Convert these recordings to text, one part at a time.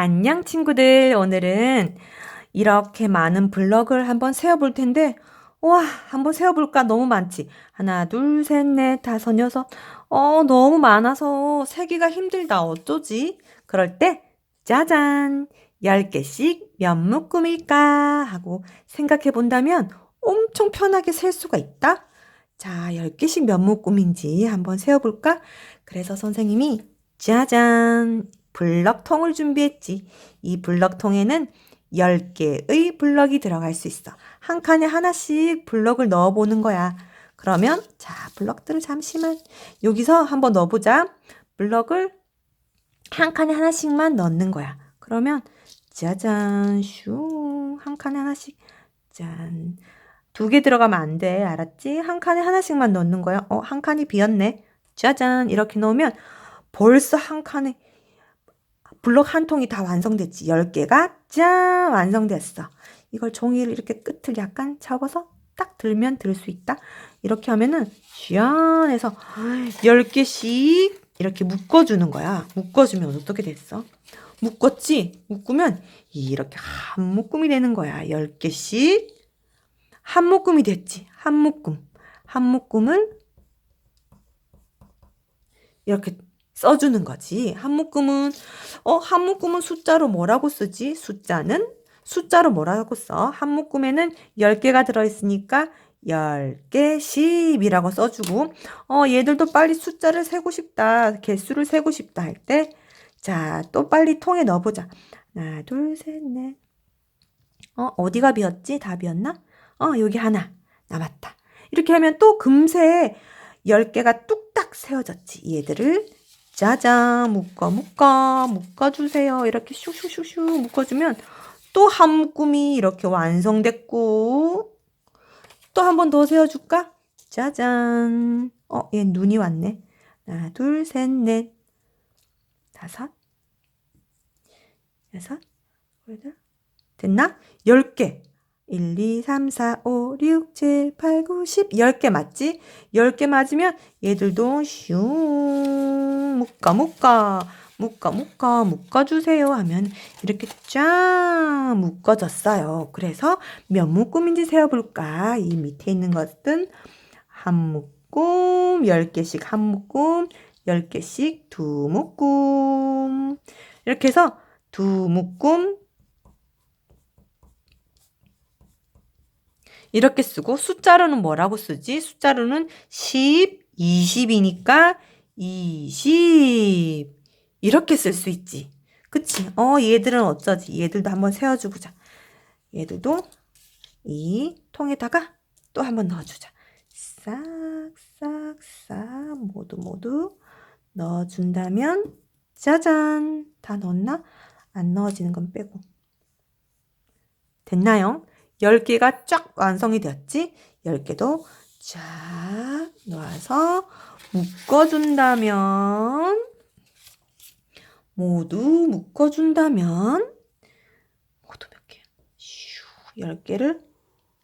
안녕 친구들. 오늘은 이렇게 많은 블럭을 한번 세어볼 텐데, 와, 한번 세어볼까? 너무 많지? 하나, 둘, 셋, 넷, 다섯, 여섯. 어, 너무 많아서 세기가 힘들다. 어쩌지? 그럴 때, 짜잔! 10개씩 몇 묶음일까? 하고 생각해 본다면 엄청 편하게 셀 수가 있다. 자, 10개씩 몇 묶음인지 한번 세어볼까? 그래서 선생님이 짜잔! 블럭통을 준비했지. 이 블럭통에는 10개의 블럭이 들어갈 수 있어. 한 칸에 하나씩 블럭을 넣어보는 거야. 그러면, 자, 블럭들을 잠시만 여기서 한번 넣어보자. 블럭을 한 칸에 하나씩만 넣는 거야. 그러면, 짜잔, 슝, 한 칸에 하나씩, 짠. 두 개 들어가면 안 돼. 알았지? 한 칸에 하나씩만 넣는 거야. 어, 한 칸이 비었네. 짜잔. 이렇게 넣으면 벌써 한 칸에 블록 한 통이 다 완성됐지. 10개가 짠! 완성됐어. 이걸 종이를 이렇게 끝을 약간 접어서 딱 들면 들 수 있다. 이렇게 하면은 짠해서 10개씩 이렇게 묶어주는 거야. 묶어주면 어떻게 됐어? 묶었지? 묶으면 이렇게 한 묶음이 되는 거야. 10개씩 한 묶음이 됐지. 한 묶음. 한 묶음을 이렇게 써주는 거지. 한 묶음은, 어, 한 묶음은 숫자로 뭐라고 쓰지? 숫자는 숫자로 뭐라고 써? 한 묶음에는 10개가 들어있으니까 10개, 10이라고 써주고, 어, 얘들도 빨리 숫자를 세고 싶다, 개수를 세고 싶다 할 때, 자, 또 빨리 통에 넣어보자. 하나, 둘, 셋, 넷. 어, 어디가 비었지? 다 비었나? 어, 여기 하나 남았다. 이렇게 하면 또 금세 10개가 뚝딱 세워졌지. 얘들을 짜잔 묶어 묶어 묶어주세요. 이렇게 슉슉슉슉 묶어주면 또 한 묶음이 이렇게 완성됐고 또 한 번 더 세워줄까? 짜잔 어, 얘 눈이 왔네. 하나, 둘, 셋, 넷, 다섯, 여섯, 됐나? 열 개. 1, 2, 3, 4, 5, 6, 7, 8, 9, 10. 10개 맞지? 10개 맞으면 얘들도 슝 묶어 묶어 묶어 묶어 묶어주세요 하면 이렇게 쫙 묶어졌어요. 그래서 몇 묶음인지 세어볼까? 이 밑에 있는 것은 한 묶음, 10개씩 한 묶음, 10개씩 두 묶음. 이렇게 해서 두 묶음, 이렇게 쓰고 숫자로는 뭐라고 쓰지? 숫자로는 10, 20이니까 20 이렇게 쓸 수 있지. 그치? 어 얘들은 어쩌지? 얘들도 한번 세워주자. 얘들도 이 통에다가 또 한번 넣어주자. 싹싹싹 모두 모두 넣어준다면 짜잔 다 넣었나? 안 넣어지는 건 빼고 됐나요? 10개가 쫙 완성이 되었지? 10개도 쫙 놓아서 묶어준다면 모두 묶어준다면 모두 몇 개? 슈 10개를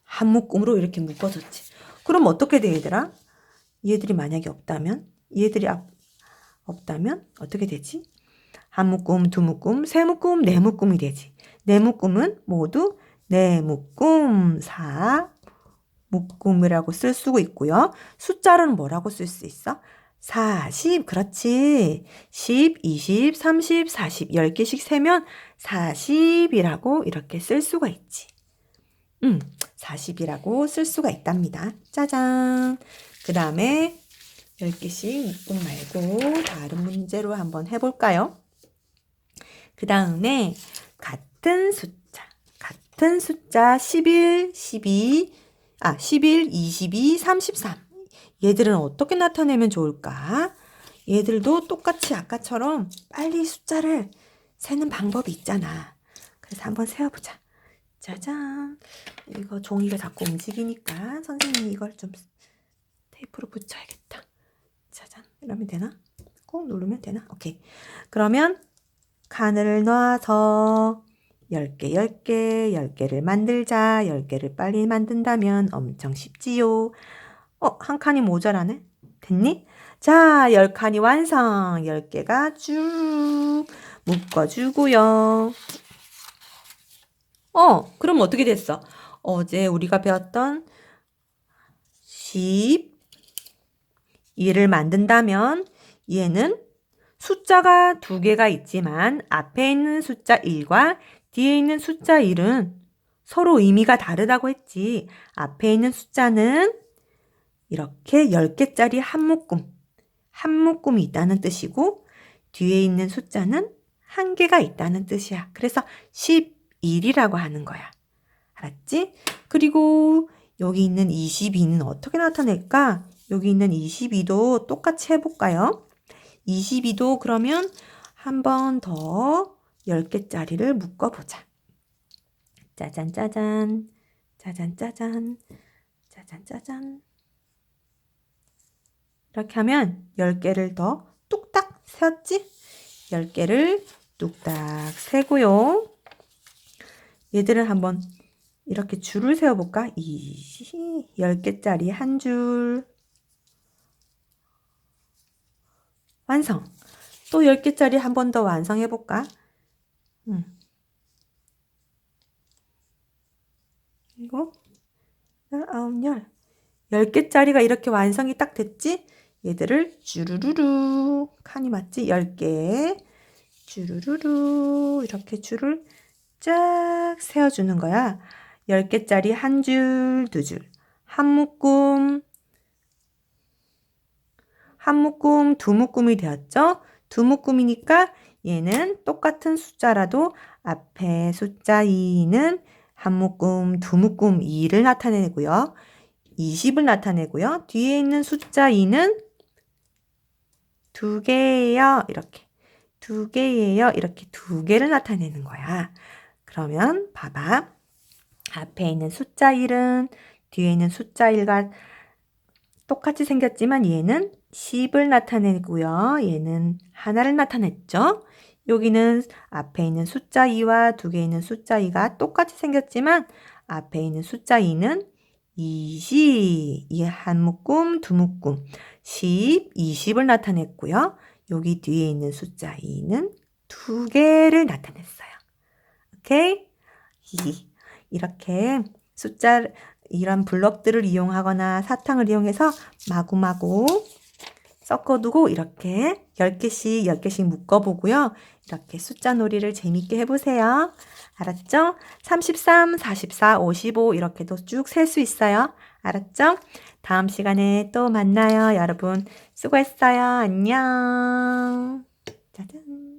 한 묶음으로 이렇게 묶어줬지. 그럼 어떻게 돼 얘들아? 얘들이 만약에 없다면? 얘들이 앞, 없다면 어떻게 되지? 한 묶음, 두 묶음, 세 묶음, 네 묶음이 되지. 네 묶음은 모두 네 묶음, 사 묶음이라고 쓸 수가 있고요. 숫자로는 뭐라고 쓸 수 있어? 40, 그렇지. 10, 20, 30, 40, 10개씩 세면 40이라고 이렇게 쓸 수가 있지. 음, 40이라고 쓸 수가 있답니다. 짜잔. 그 다음에 10개씩 묶음 말고 다른 문제로 한번 해볼까요? 그 다음에 같은 숫자, 같은 숫자 11, 12, 아, 11, 22, 33. 얘들은 어떻게 나타내면 좋을까? 얘들도 똑같이 아까처럼 빨리 숫자를 세는 방법이 있잖아. 그래서 한번 세어보자. 짜잔. 이거 종이가 자꾸 움직이니까 선생님이 이걸 좀 테이프로 붙여야겠다. 짜잔. 이러면 되나? 꼭 누르면 되나? 오케이. 그러면 칸을 놔서 10개, 10개, 10개를 만들자. 10개를 빨리 만든다면 엄청 쉽지요. 어, 한 칸이 모자라네? 됐니? 자, 10칸이 완성. 10개가 쭉 묶어주고요. 어, 그럼 어떻게 됐어? 어제 우리가 배웠던 10, 얘를 만든다면 얘는 숫자가 두 개가 있지만 앞에 있는 숫자 1과 뒤에 있는 숫자 1은 서로 의미가 다르다고 했지. 앞에 있는 숫자는 이렇게 10개짜리 한 묶음, 한 묶음이 있다는 뜻이고 뒤에 있는 숫자는 한 개가 있다는 뜻이야. 그래서 11이라고 하는 거야. 알았지? 그리고 여기 있는 22는 어떻게 나타낼까? 여기 있는 22도 똑같이 해볼까요? 22도 그러면 한 번 더 10개짜리를 묶어보자. 짜잔, 짜잔, 짜잔, 짜잔, 짜잔, 짜잔. 이렇게 하면 10개를 더 뚝딱 세웠지? 10개를 뚝딱 세고요. 얘들은 한번 이렇게 줄을 세워볼까? 이 10개짜리 한 줄. 완성. 또 10개짜리 한 번 더 완성해볼까? 음. 이거 열, 아홉, 열. 10개짜리가 이렇게 완성이 딱 됐지? 얘들을 주르르르 칸이 맞지? 10개 주르르르 이렇게 줄을 쫙 세워주는 거야. 10개짜리 한 줄, 두 줄, 한 묶음, 한 묶음, 두 묶음이 되었죠? 두 묶음이니까 얘는 똑같은 숫자라도 앞에 숫자 2는 한 묶음, 두 묶음 2를 나타내고요. 20을 나타내고요. 뒤에 있는 숫자 2는 두 개예요. 이렇게. 두 개예요. 이렇게 두 개를 나타내는 거야. 그러면 봐봐. 앞에 있는 숫자 1은 뒤에 있는 숫자 1과 똑같이 생겼지만 얘는 10을 나타내고요. 얘는 하나를 나타냈죠. 여기는 앞에 있는 숫자 2와 두 개 있는 숫자 2가 똑같이 생겼지만 앞에 있는 숫자 2는 20, 이한 묶음, 두 묶음, 10, 20을 나타냈고요. 여기 뒤에 있는 숫자 2는 두 개를 나타냈어요. 오케이? 이렇게 숫자 이런 블럭들을 이용하거나 사탕을 이용해서 마구마구 섞어두고 이렇게 10개씩 10개씩 묶어보고요. 이렇게 숫자 놀이를 재밌게 해보세요. 알았죠? 33, 44, 55 이렇게도 쭉 셀 수 있어요. 알았죠? 다음 시간에 또 만나요. 여러분 수고했어요. 안녕. 짜잔.